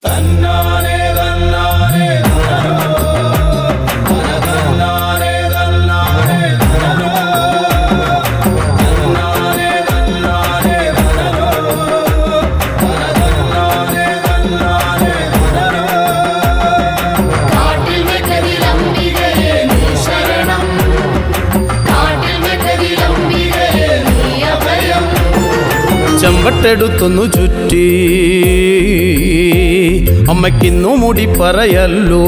Thunder. ചെമ്പട്ടെടുത്തൊന്നു ചുറ്റി. അമ്മയ്ക്കിന്നു മുടി പറയല്ലോ.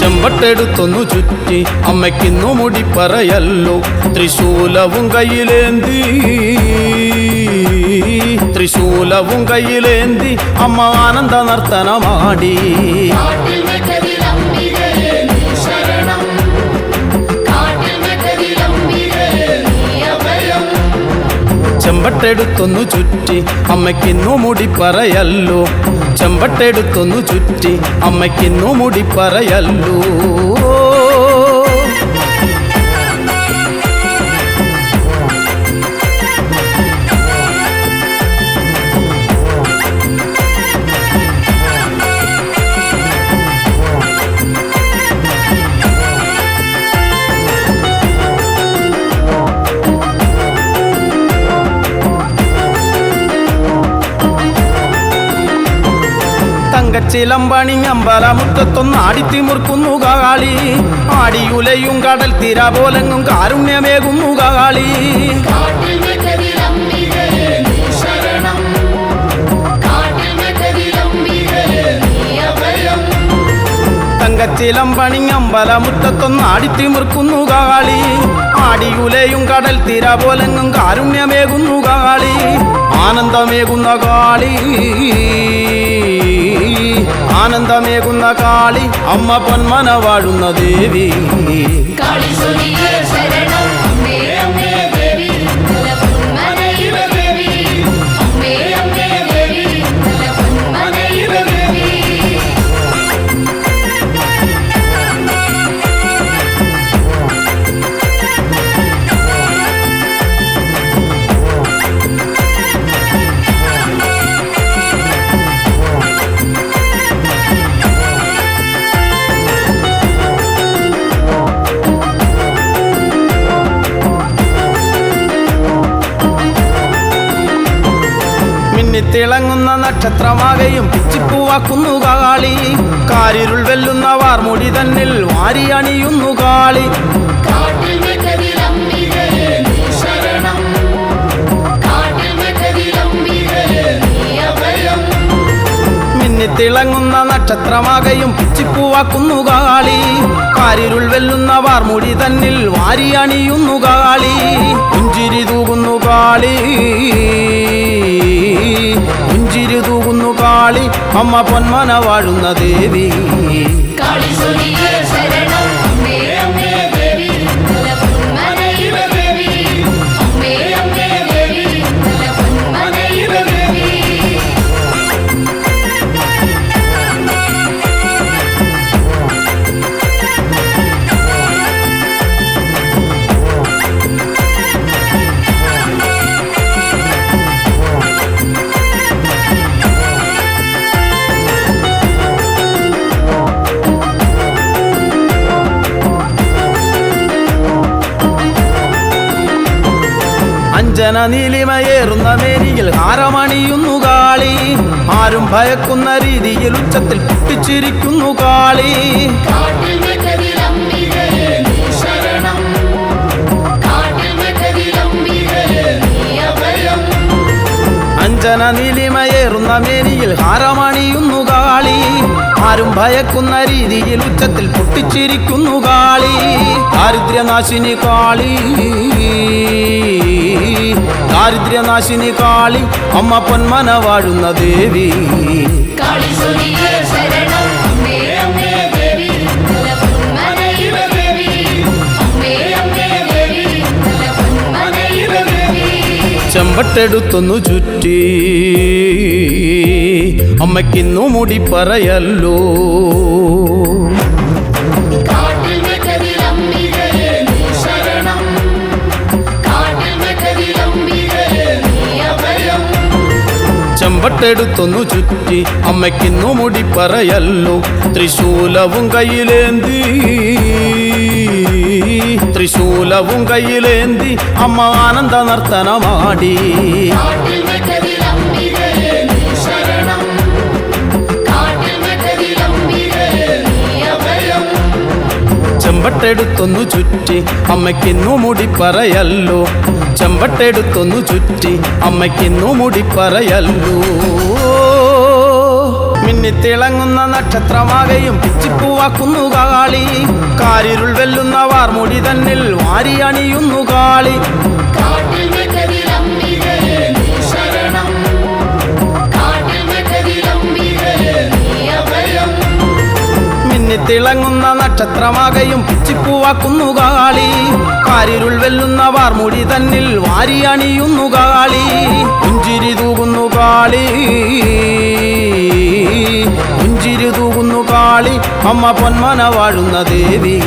ചെമ്പട്ടെടുത്തൊന്നു ചുറ്റി. അമ്മയ്ക്കിന്നു മുടി പറയല്ലോ. ത്രിശൂലവും കയ്യിലേന്തി. ത്രിശൂലവും കയ്യിലേന്തി അമ്മ ആനന്ദ നർത്തനമാടി. ചെമ്പട്ടെടുത്തൊന്നു ചുറ്റി അമ്മയ്ക്കിന്നു മുടി പറയല്ലോ. ചെമ്പട്ടെടുത്തൊന്നു ചുറ്റി അമ്മയ്ക്കിന്നു മുടി പറയല്ലോ. തങ്കച്ചിലമ്പണി അമ്പലമുറ്റത്തൊന്നാടി തിമിർക്കുന്നു കാളി ആടിയുലയും കടൽ തീര പോലെങ്ങും കാരുണ്യമേകുന്നു കാളി തങ്കച്ചിലമ്പണി അമ്പലമുറ്റത്തൊന്നാടി ആടിത്തിമിർക്കുന്നു കാളി. ആടിയുലയും കടൽ തീര പോലെങ്ങും കാരുണ്യമേകുന്നു കാളി. ആനന്ദമേകുന്ന കാളി. ആനന്ദമേകുന്ന കാളി. അമ്മ പൊന്മന വാഴുന്ന ദേവി. കാളിസുരിയെ മിന്നിത്തിളങ്ങുന്ന നക്ഷത്രമാകയും പിച്ചിപ്പൂവാക്കുന്നു കാളി. കാരിരുൾ വെല്ലുന്ന വാർമുടി തന്നിൽ വാരി അണിയുന്നു കാളി. തിളങ്ങുന്ന നക്ഷത്രമാകയും പിച്ചിപ്പൂവാക്കുന്നു കാളി. കാരിരുൾ വെല്ലുന്ന വാർമുടി തന്നിൽ വാരി അണിയുന്നു കാളി. പുഞ്ചിരി തൂകുന്നു കാളി. പുഞ്ചിരി തൂകുന്നു കാളി. അമ്മ പൊന്മന വാഴുന്ന ദേവി. കാളിസുരിയെ അഞ്ജന നീലിമയേറുന്ന മേനിയിൽ ഹാരമണിയുന്നു കാളി. ആരും ഭയക്കുന്ന രീതിയിൽ ഉച്ചത്തിൽ പൊട്ടിച്ചിരിക്കുന്നു കാളി. അഞ്ജന നീലിമയേറുന്ന മേനിയിൽ ഹാരമണിയുന്നു കാളി. ആരും ഭയക്കുന്ന രീതിയിൽ ഉച്ചത്തിൽ പൊട്ടിച്ചിരിക്കുന്നു കാളി. ദാരിദ്ര്യനാശിനി കാളി. ദാരിദ്ര്യനാശിനി കാളി അമ്മ പൊന്മന വാഴുന്ന ദേവി. കാളിസുരിയെ ശരണം അമ്മേ അമ്മേ ദേവി നിലപൊന്മനയില ദേവി. അമ്മേ അമ്മേ ദേവി നിലപൊന്മനയില ദേവി. ചെമ്പട്ടെടുത്തൊന്നു ചുറ്റി. അമ്മയ്ക്കിന്നു മുടി പറയല്ലോ. ചെമ്പട്ടെടുത്തൊന്നു ചുറ്റി അമ്മയ്ക്കിന്നു മുടി പറയല്ലോ. തൃശൂലവും കയ്യിലേന്തി തൃശൂലവും കയ്യിലേന്തി അമ്മ ആനന്ദ നർത്തനമാടി ചെമ്പട്ടെടുത്തൊന്നു ചുറ്റി അമ്മയ്ക്കിന്നു മുടി പറയല്ലോ. ചെമ്പട്ടെടുത്തൊന്നു ചുറ്റി അമ്മയ്ക്കിന്നു മുടി പറയല്ലോ. മിന്നിത്തിളങ്ങുന്ന നക്ഷത്രമാകയും പിച്ചിപ്പൂവാക്കുന്നു കാളി. കാരിരുൾ വെല്ലുന്ന വാർമുടി തന്നിൽ വാരി അണിയുന്നു കാളി. മിന്നിത്തിളങ്ങുന്ന നക്ഷത്രമാകയും പിച്ചിപ്പൂവാക്കുന്നു കാളി. കാരിരുൾ വെല്ലുന്ന വാർമുടി തന്നിൽ വാരി അണിയുന്നു കാളി. പുഞ്ചിരി തൂകുന്നു കാളി. പുഞ്ചിരി തൂകുന്നു കാളി. അമ്മ പൊന്മന വാഴുന്ന ദേവി.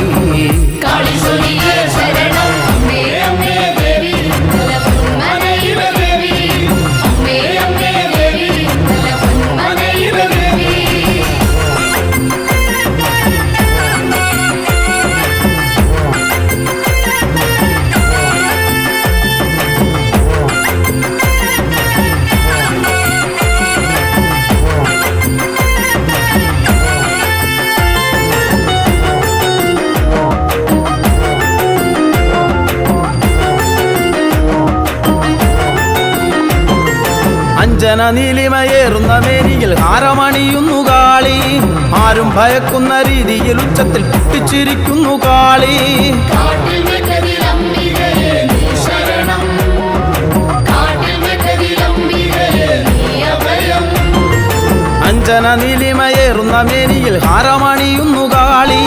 നീലിമയേറുന്ന മേരിയിൽ ഹാരമണിയുന്നു കാളി. ആരും ഭയക്കുന്ന രീതിയിൽ ഉച്ചത്തിൽ പൊട്ടിച്ചിരിക്കുന്നു കാളി. അഞ്ജന നിലിമയേറുന്ന മേനിയിൽ ഹാരമണിയുന്നു കാളി.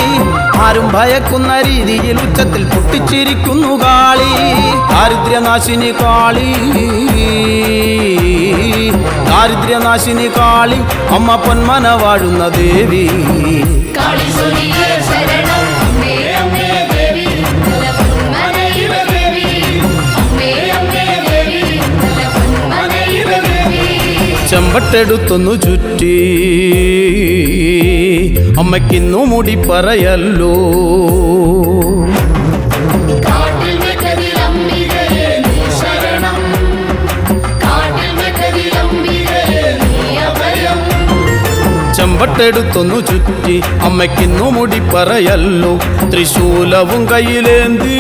ആരും ഭയക്കുന്ന രീതിയിൽ ഉച്ചത്തിൽ പൊട്ടിച്ചിരിക്കുന്നു കാളി. ദാരിദ്ര്യനാശിനി കാളി. ദാരിദ്ര്യനാശിനി കാളി. അമ്മ പൊന്മന വാഴുന്ന ദേവി. കാളിസുരിയേ ചെമ്പട്ടെടുത്തൊന്നു ചുറ്റി. അമ്മയ്ക്കിന്നു മുടി പറയല്ലോ. ചമ്പട്ടെടുത്തൊന്നു ചുറ്റി. അമ്മയ്ക്കിന്നു മുടി പറയല്ലോ. ത്രിശൂലവും കയ്യിലേന്തി.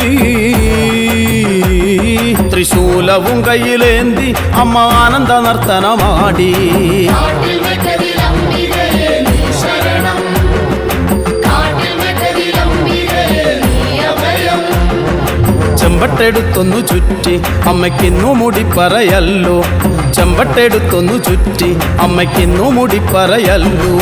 ത്രിശൂലവും കയ്യിലേന്തി അമ്മ ആനന്ദ നർത്തനമാടി ചെമ്പട്ടെടുത്തൊന്നു ചുറ്റി അമ്മയ്ക്കിന്നു മുടി പറയല്ലോ. ചെമ്പട്ടെടുത്തൊന്നു ചുറ്റി അമ്മയ്ക്കിന്നു മുടി പറയല്ലോ.